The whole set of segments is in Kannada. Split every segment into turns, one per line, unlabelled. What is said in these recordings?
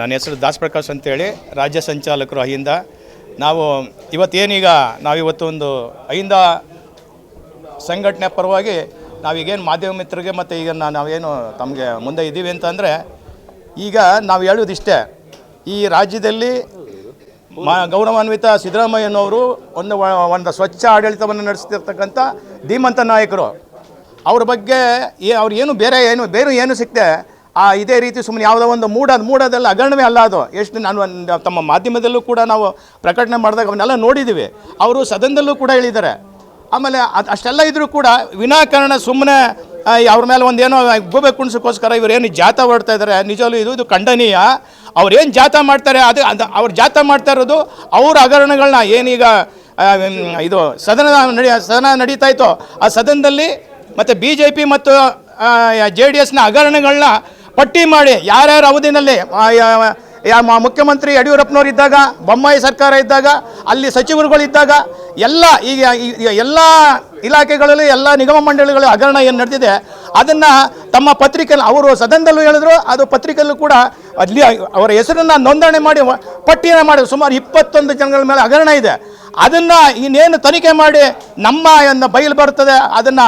ನನ್ನ ಹೆಸರು ದಾಸ್ ಪ್ರಕಾಶ್ ಅಂತೇಳಿ ರಾಜ್ಯ ಸಂಚಾಲಕರು ಅಹಿಂದ. ನಾವು ಇವತ್ತೇನೀಗ ನಾವಿವತ್ತು ಒಂದು ಅಹಿಂದ ಸಂಘಟನೆ ಪರವಾಗಿ ನಾವೀಗೇನು ಮಾಧ್ಯಮ ಮಿತ್ರರಿಗೆ ಮತ್ತು ಈಗ ನಾವೇನು ತಮಗೆ ಮುಂದೆ ಇದ್ದೀವಿ ಅಂತಂದರೆ, ಈಗ ನಾವು ಹೇಳೋದಿಷ್ಟೇ ಈ ರಾಜ್ಯದಲ್ಲಿ ಮಾ ಗೌರವಾನ್ವಿತ ಸಿದ್ದರಾಮಯ್ಯನವರು ಒಂದು ಒಂದು ಸ್ವಚ್ಛ ಆಡಳಿತವನ್ನು ನಡೆಸ್ತಿರ್ತಕ್ಕಂಥ ಧೀಮಂತ ನಾಯಕರು. ಅವ್ರ ಬಗ್ಗೆ ಏ ಅವ್ರು ಏನು ಬೇರೆ ಏನು ಬೇರೆ ಏನು ಸಿಕ್ತೆ ಆ, ಇದೇ ರೀತಿ ಸುಮ್ಮನೆ ಯಾವುದೋ ಒಂದು ಮೂಡ, ಮೂಡದೆಲ್ಲ ಅಗರಣವೇ ಅಲ್ಲ ಅದು. ಎಷ್ಟು ನಾನು ತಮ್ಮ ಮಾಧ್ಯಮದಲ್ಲೂ ಕೂಡ ನಾವು ಪ್ರಕಟಣೆ ಮಾಡಿದಾಗ ಅವನ್ನೆಲ್ಲ ನೋಡಿದ್ದೀವಿ. ಅವರು ಸದನದಲ್ಲೂ ಕೂಡ ಹೇಳಿದ್ದಾರೆ. ಆಮೇಲೆ ಅದು ಅಷ್ಟೆಲ್ಲ ಇದ್ರೂ ಕೂಡ ವಿನಾಕಾರಣ ಸುಮ್ಮನೆ ಅವ್ರ ಮೇಲೆ ಒಂದೇನೋ ಗೂಬೆ ಕುಣಿಸೋಕ್ಕೋಸ್ಕರ ಇವರೇನು ಜಾತ ಹೊಡ್ತಾ ಇದ್ದಾರೆ. ನಿಜವಲ್ಲೂ ಇದು ಇದು ಖಂಡನೀಯ. ಅವ್ರೇನು ಜಾತ ಮಾಡ್ತಾರೆ, ಅದು ಅದು ಅವ್ರು ಜಾತ ಮಾಡ್ತಾ ಇರೋದು ಅವ್ರ ಹಗರಣಗಳನ್ನ ಏನೀಗ ಇದು ಸದನ ನಡಿ, ಸದನ ನಡೀತಾ ಇತ್ತು, ಆ ಸದನದಲ್ಲಿ ಮತ್ತು ಬಿ ಜೆ ಪಿ ಮತ್ತು ಜೆ ಡಿ ಎಸ್ನ ಹಗರಣಗಳನ್ನ ಪಟ್ಟಿ ಮಾಡಿ ಯಾರ್ಯಾರ ಅವಧಿನಲ್ಲಿ ಮುಖ್ಯಮಂತ್ರಿ ಯಡಿಯೂರಪ್ಪನವ್ರು ಇದ್ದಾಗ, ಬೊಮ್ಮಾಯಿ ಸರ್ಕಾರ ಇದ್ದಾಗ, ಅಲ್ಲಿ ಸಚಿವರುಗಳಿದ್ದಾಗ ಎಲ್ಲ ಈಗ ಎಲ್ಲ ಇಲಾಖೆಗಳಲ್ಲಿ, ಎಲ್ಲ ನಿಗಮ ಮಂಡಳಿಗಳ ಹಗರಣ ಏನು ನಡೆದಿದೆ, ಅದನ್ನು ತಮ್ಮ ಪತ್ರಿಕೆಯಲ್ಲಿ, ಅವರು ಸದನದಲ್ಲೂ ಹೇಳಿದ್ರು, ಅದು ಪತ್ರಿಕೆಯಲ್ಲೂ ಕೂಡ ಅಲ್ಲಿ ಅವರ ಹೆಸರನ್ನು ನೋಂದಣಿ ಮಾಡಿ, ಪಟ್ಟಿಯನ್ನು ಮಾಡಿ, ಸುಮಾರು ಇಪ್ಪತ್ತೊಂದು ಜನಗಳ ಮೇಲೆ ಹಗರಣ ಇದೆ. ಅದನ್ನು ಇನ್ನೇನು ತನಿಖೆ ಮಾಡಿ, ನಮ್ಮ ಬಯಲು ಬರ್ತದೆ, ಅದನ್ನು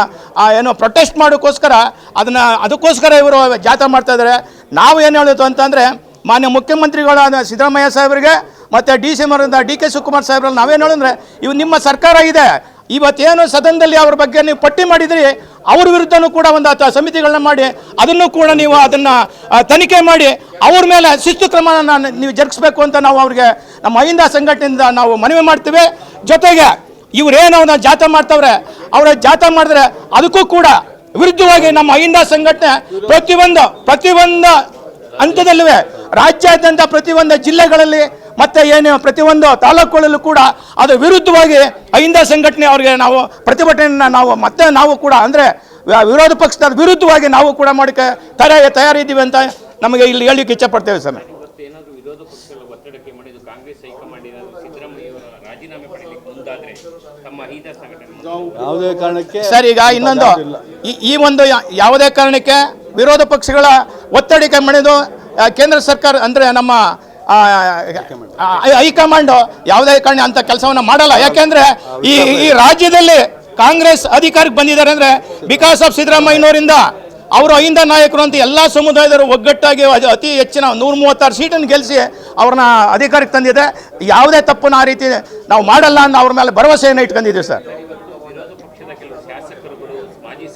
ಏನು ಪ್ರೊಟೆಸ್ಟ್ ಮಾಡೋಕ್ಕೋಸ್ಕರ ಅದನ್ನು, ಅದಕ್ಕೋಸ್ಕರ ಇವರು ಜಾಥಾ ಮಾಡ್ತಾ ಇದ್ದಾರೆ ನಾವು ಏನು ಹೇಳಿದ್ದು ಅಂತಂದರೆ, ಮಾನ್ಯ ಮುಖ್ಯಮಂತ್ರಿಗಳಾದ ಸಿದ್ದರಾಮಯ್ಯ ಸಾಹೇಬರಿಗೆ ಮತ್ತು ಡಿ ಸಿ ಮರದ ಡಿ ಕೆ ಶಿವಕುಮಾರ್ ಸಾಹೇಬ್ರಲ್ಲಿ ನಾವೇನು ಹೇಳಿದ್ರೆ ಇವು ನಿಮ್ಮ ಸರ್ಕಾರ ಇದೆ. ಇವತ್ತೇನು ಸದನದಲ್ಲಿ ಅವ್ರ ಬಗ್ಗೆ ನೀವು ಪಟ್ಟಿ ಮಾಡಿದ್ರಿ, ಅವ್ರ ವಿರುದ್ಧನೂ ಕೂಡ ಒಂದು ಸಮಿತಿಗಳನ್ನ ಮಾಡಿ, ಅದನ್ನು ಕೂಡ ನೀವು ಅದನ್ನು ತನಿಖೆ ಮಾಡಿ, ಅವ್ರ ಮೇಲೆ ಶಿಸ್ತು ಕ್ರಮನ ನೀವು ಜರುಗಿಸ್ಬೇಕು ಅಂತ ನಾವು ಅವ್ರಿಗೆ ನಮ್ಮ ಅಹಿಂದ ಸಂಘಟನೆಯಿಂದ ನಾವು ಮನವಿ ಮಾಡ್ತೀವಿ. ಜೊತೆಗೆ ಇವರೇನೋ ನಾವು ಜಾಥಾ ಮಾಡ್ತವ್ರೆ, ಅವರ ಜಾಥಾ ಮಾಡಿದ್ರೆ ಅದಕ್ಕೂ ಕೂಡ ವಿರುದ್ಧವಾಗಿ ನಮ್ಮ ಅಹಿಂದ ಸಂಘಟನೆ ಪ್ರತಿಯೊಂದು ಪ್ರತಿಯೊಂದು ಹಂತದಲ್ಲೂ ರಾಜ್ಯಾದ್ಯಂತ ಪ್ರತಿಯೊಂದು ಜಿಲ್ಲೆಗಳಲ್ಲಿ ಮತ್ತೆ ಏನು ಪ್ರತಿಯೊಂದು ತಾಲೂಕುಗಳಲ್ಲೂ ಕೂಡ ಅದು ವಿರುದ್ಧವಾಗಿ ಅಹಿಂದ ಸಂಘಟನೆ ಅವರಿಗೆ ನಾವು ಪ್ರತಿಭಟನೆಯನ್ನು ನಾವು ಮತ್ತೆ ನಾವು ಕೂಡ ಅಂದರೆ ವಿರೋಧ ಪಕ್ಷದ ವಿರುದ್ಧವಾಗಿ ನಾವು ಕೂಡ ಮಾಡೋಕ್ಕೆ ತಯಾರಿ ತಯಾರಿದ್ದೀವಿ ಅಂತ ನಮಗೆ ಇಲ್ಲಿ ಹೇಳಲಿಕ್ಕೆ
ಇಚ್ಛೆ ಪಡ್ತೇವೆ ಪಕ್ಷಗಳ ಒತ್ತಡಕ್ಕೆ ಮಣಿದು ಕಾಂಗ್ರೆಸ್ ಹೈಕಮಾಂಡ್ ಏನಾದರೂ ಸಿದ್ದರಾಮಯ್ಯ ರಾಜೀನಾಮೆ ಪಡೆಯಲಿಕ್ಕೆ ಮುಂದಾದ್ರೆ ತಮ್ಮ ಅಹಿಂದ ಸಂಘಟನೆ
ಸರ್ ಈಗ ಇನ್ನೊಂದು ಈ- ಒಂದು ಯಾವುದೇ ಕಾರಣಕ್ಕೆ ವಿರೋಧ ಪಕ್ಷಗಳ ಒತ್ತಡಕ್ಕೆ ಮಣಿದು ಕೇಂದ್ರ ಸರ್ಕಾರ ಅಂದರೆ ನಮ್ಮ ಹೈಕಮಾಂಡ್ ಯಾವುದೇ ಕಾರಣ ಅಂತ ಕೆಲಸವನ್ನು ಮಾಡಲ್ಲ. ಯಾಕೆಂದ್ರೆ ಈ ಈ ರಾಜ್ಯದಲ್ಲಿ ಕಾಂಗ್ರೆಸ್ ಅಧಿಕಾರಕ್ಕೆ ಬಂದಿದ್ದಾರೆ ಅಂದ್ರೆ ಬಿಕಾಸ್ ಆಫ್ ಸಿದ್ದರಾಮಯ್ಯನವರಿಂದ ಅವರು ಅಹಿಂದ ನಾಯಕರು ಅಂತ ಎಲ್ಲ ಸಮುದಾಯದವರು ಒಗ್ಗಟ್ಟಾಗಿ ಅತಿ ಹೆಚ್ಚಿನ ನೂರ ಮೂವತ್ತಾರು ಸೀಟನ್ನು ಗೆಲ್ಲಿಸಿ ಅವ್ರನ್ನ ಅಧಿಕಾರಕ್ಕೆ ತಂದಿದೆ. ಯಾವುದೇ ತಪ್ಪನ್ನು ಆ ರೀತಿ ನಾವು ಮಾಡಲ್ಲ ಅಂತ ಅವ್ರ ಮೇಲೆ ಭರವಸೆಯನ್ನು ಇಟ್ಕೊಂಡಿದ್ದೀವಿ ಸರ್.
ಮಾಜಿ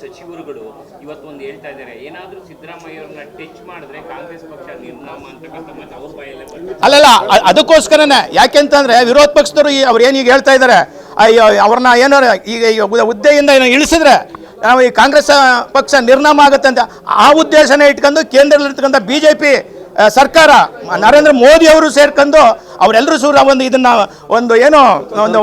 ಅಲ್ಲಲ್ಲ ಅದಕ್ಕೋಸ್ಕರನೇ ಯಾಕೆಂತಂದ್ರೆ ವಿರೋಧ ಪಕ್ಷದವರು ಅವ್ರು ಏನೀಗ ಹೇಳ್ತಾ ಇದ್ದಾರೆ ಅವ್ರನ್ನ ಏನಾರ ಈಗ ಈಗ ಹುದ್ದೆ- ಹುದ್ದೆಯಿಂದ ಏನೋ ಇಳಿಸಿದ್ರೆ ನಾವು ಈ ಕಾಂಗ್ರೆಸ್ ಪಕ್ಷ ನಿರ್ನಾಮ ಆಗುತ್ತೆ ಅಂತ ಆ ಉದ್ದೇಶನೇ ಇಟ್ಕೊಂಡು ಕೇಂದ್ರದಲ್ಲಿರ್ತಕ್ಕಂಥ ಬಿ ಜೆ ಪಿ ಸರ್ಕಾರ ನರೇಂದ್ರ ಮೋದಿ ಅವರು ಸೇರ್ಕೊಂಡು ಅವರೆಲ್ಲರೂ ಸೂರ ಒಂದು ಇದನ್ನ ಒಂದು ಏನೋ ಒಂದು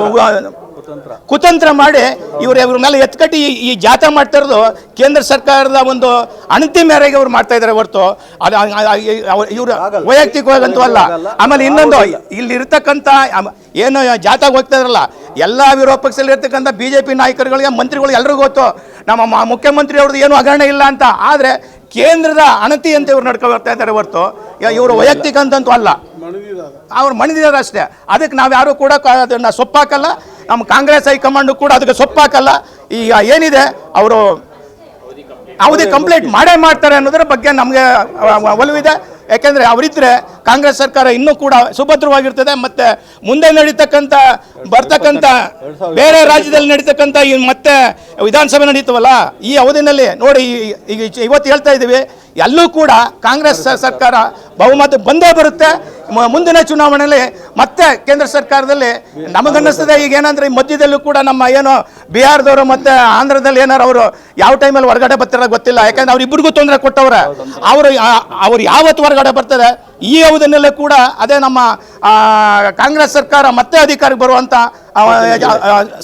ಕುತಂತ್ರ ಮಾಡಿ ಇವರು ಇವ್ರ ಮೇಲೆ ಎತ್ಕಟ್ಟಿ ಈ- ಜಾತ್ರೆ ಜಾಥಾ ಮಾಡ್ತಾ ಇರೋದು ಕೇಂದ್ರ ಸರ್ಕಾರದ ಒಂದು ಅಣತಿ ಮೇರೆಗೆ ಅವ್ರು ಮಾಡ್ತಾ ಇದ್ದಾರೆ ಹೊರತು. ಅದು ಇವರು ವೈಯಕ್ತಿಕವಾಗಂತೂ ಅಲ್ಲ. ಆಮೇಲೆ ಇನ್ನೊಂದು ಇಲ್ಲಿ ಇರ್ತಕ್ಕಂಥ ಏನು ಜಾಥಾಗೆ ಹೋಗ್ತಾ ಇದ್ರಲ್ಲ ಎಲ್ಲ ವಿರೋಧ ಪಕ್ಷದಲ್ಲಿ ಇರ್ತಕ್ಕಂಥ ಬಿ ಜೆ ಪಿ ನಾಯಕರುಗಳಿಗೆ ಮಂತ್ರಿಗಳು ಎಲ್ರಿಗೂ ಗೊತ್ತು. ನಮ್ಮ ಮ- ಮುಖ್ಯಮಂತ್ರಿ ಅವ್ರದ್ದು ಏನು ಹಗರಣ ಇಲ್ಲ ಅಂತ. ಆದರೆ ಕೇಂದ್ರದ ಅಣತಿ ಅಂತ ಇವ್ರು ನಡ್ಕೊ ಬರ್ತಾ ಇದ್ದಾರೆ ಹೊರತು. ಇವರು ವೈಯಕ್ತಿಕ ಅಂತಂತೂ ಅಲ್ಲ. ಅವ್ರು ಮಣಿದಿದ್ದಾರೆ ಅಷ್ಟೇ. ಅದಕ್ಕೆ ನಾವು ಯಾರು ಕೂಡ ಅದನ್ನ ಸೊಪ್ಪಾಕಲ್ಲ. ನಮ್ಮ ಕಾಂಗ್ರೆಸ್ ಹೈಕಮಾಂಡು ಕೂಡ ಅದಕ್ಕೆ ಸೊಪ್ಪಾಕಲ್ಲ. ಈಗ ಏನಿದೆ? ಅವರು ಅವಧಿ ಕಂಪ್ಲೇಂಟ್ ಮಾಡೇ ಮಾಡ್ತಾರೆ ಅನ್ನೋದ್ರ ಬಗ್ಗೆ ನಮಗೆ ಒಲವಿದೆ. ಯಾಕೆಂದರೆ ಅವರಿದ್ದರೆ ಕಾಂಗ್ರೆಸ್ ಸರ್ಕಾರ ಇನ್ನೂ ಕೂಡ ಸುಭದ್ರವಾಗಿರ್ತದೆ ಮತ್ತು ಮುಂದೆ ನಡೀತಕ್ಕಂಥ ಬರ್ತಕ್ಕಂಥ ಬೇರೆ ರಾಜ್ಯದಲ್ಲಿ ನಡೀತಕ್ಕಂಥ ಈ ಮತ್ತೆ ವಿಧಾನಸಭೆ ನಡೀತವಲ್ಲ ಈ ಅವಧಿನಲ್ಲಿ ನೋಡಿ ಈಗ ಇವತ್ತು ಹೇಳ್ತಾ ಇದ್ದೀವಿ ಎಲ್ಲೂ ಕೂಡ ಕಾಂಗ್ರೆಸ್ ಸರ್ಕಾರ ಬಹುಮತ ಬಂದೇ ಬರುತ್ತೆ. ಮುಂದಿನ ಚುನಾವಣೆಯಲ್ಲಿ ಮತ್ತೆ ಕೇಂದ್ರ ಸರ್ಕಾರದಲ್ಲಿ ನಮಗನ್ನಿಸ್ತದೆ ಈಗ ಏನಂದ್ರೆ ಮಧ್ಯದಲ್ಲೂ ಕೂಡ ನಮ್ಮ ಏನು ಬಿಹಾರದವರು ಮತ್ತೆ ಆಂಧ್ರದಲ್ಲಿ ಏನಾರು ಅವರು ಯಾವ ಟೈಮಲ್ಲಿ ಹೊರಗಡೆ ಬರ್ತಾರ ಗೊತ್ತಿಲ್ಲ. ಯಾಕಂದ್ರೆ ಅವ್ರಿಬ್ರಿಗೂ ತೊಂದರೆ ಕೊಟ್ಟವ್ರೆ. ಅವರು ಅವ್ರು ಯಾವತ್ತು ಹೊರಗಡೆ ಬರ್ತದೆ ಈ ಅವಧಿನಲ್ಲೇ ಕೂಡ ಅದೇ ನಮ್ಮ ಕಾಂಗ್ರೆಸ್ ಸರ್ಕಾರ ಮತ್ತೆ ಅಧಿಕಾರಕ್ಕೆ ಬರುವಂಥ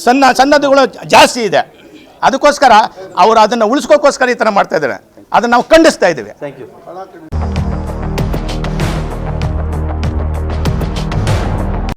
ಸಣ್ಣ ಸನ್ನದ್ಧಗಳು ಜಾಸ್ತಿ ಇದೆ. ಅದಕ್ಕೋಸ್ಕರ ಅವರು ಅದನ್ನು ಉಳಿಸ್ಕೋಕ್ಕೋಸ್ಕರ ಈ ಥರ ಮಾಡ್ತಾ ಇದ್ದಾರೆ. ಅದನ್ನು ನಾವು ಖಂಡಿಸ್ತಾ ಇದ್ದೀವಿ.